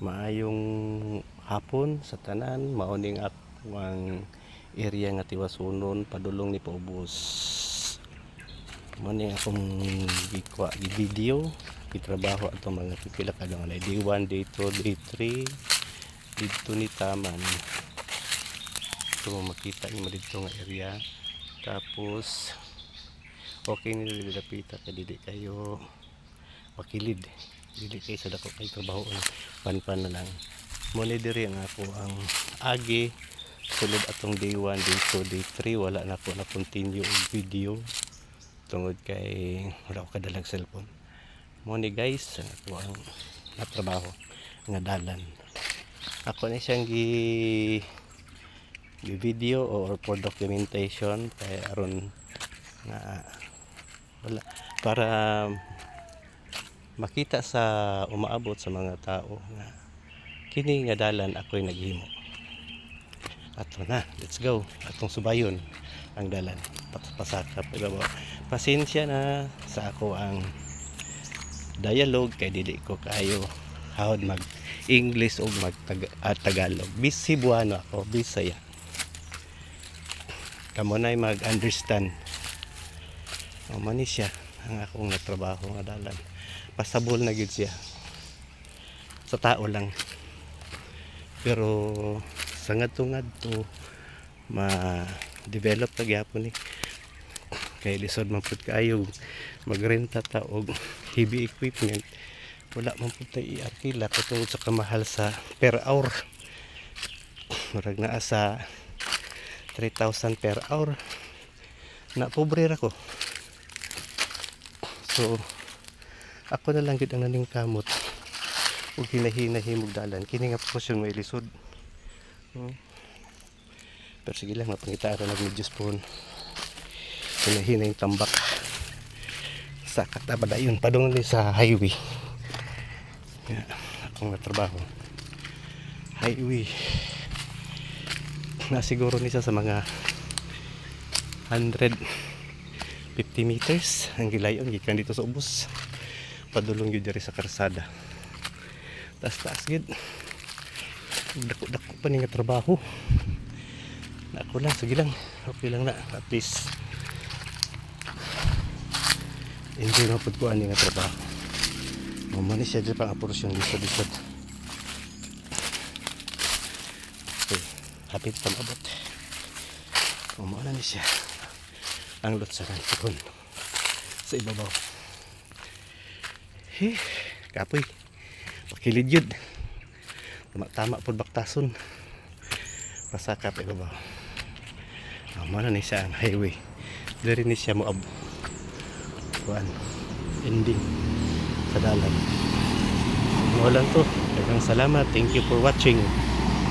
Maayong hapon sa tanan, mauning at ang area nga tiwasunon padulong ni paubos. Mo ni akong gikwa gi video, gitrabaho ato mga pipila ka lang day 1, day 2, day 3 dito ni Taman. Ito makita ni dito nga area. Tapos okay ni dapita kay dili kayo makilid dili kayo sa dako kay trabaho panpan na lang. Mo ni diri ang ako ang agi. Sulod atong day 1 day 2 day 3 wala na ako na continue og video. Tungod kay wala ko kadalag cellphone. Mo ni guys ang ako ang natrabaho nga dalan. Ako na siyang gi gi video or for documentation kay aron nga wala para makita sa umaabot sa mga tao nga kini nga dalan ako'y naghimo. Ato na let's go. Atong subayon ang dalan. Pas- pasaka pero pasensya na sa ako ang dialogue kay dili ko kayo hawad mag English o mag ah, Tagalog. Bis Cebuano ako Bisaya. Kamo na mag understand o mani siya ang akong natrabaho nga dalan. Pasabol na gid siya. Sa tao lang. Pero sa ngadto ngadto ma develop na gyapon ni. Kay lisod man pud kaayo magrenta ta og heavy equipment. Wala man pud tay iarkila katungod sa kamahal sa per hour. Murag naa sa 3,000 per hour. Na pobre ra ko so ako na lang gid ang naning kamot. Ug hinahina himog dalan. Kini nga posisyon mo ilisod. Hmm. pero sige lang mapangita ra nag medyos pohon hinahina yung tambak. Sa katabada yun padung ni sa highway. Yan, akong natrabaho highway. Na siguro ni sa mga 150 meters. Ang gilayon gikan dito sa ubos. Padulong yun diri sa karsada. Taas taas gid. Dako dako pa nga trabaho. Na ako lang sige lang. Okay lang na at least. Enjoy na pud ko ani nga trabaho. Mamani siya dyan pang aporosyon lisod lisod okay hapit pa maabot umana ni siya ang lutsaran tuhon sa ibabaw Eh, kapoy. Pakilid yun. Tama, po baktason. Pasaka pa ba? Tama na ni siya ang highway. Dari ni siya mo ab. Kuan. Ending sa dalan. Mo lang to. Dagang salamat. Thank you for watching.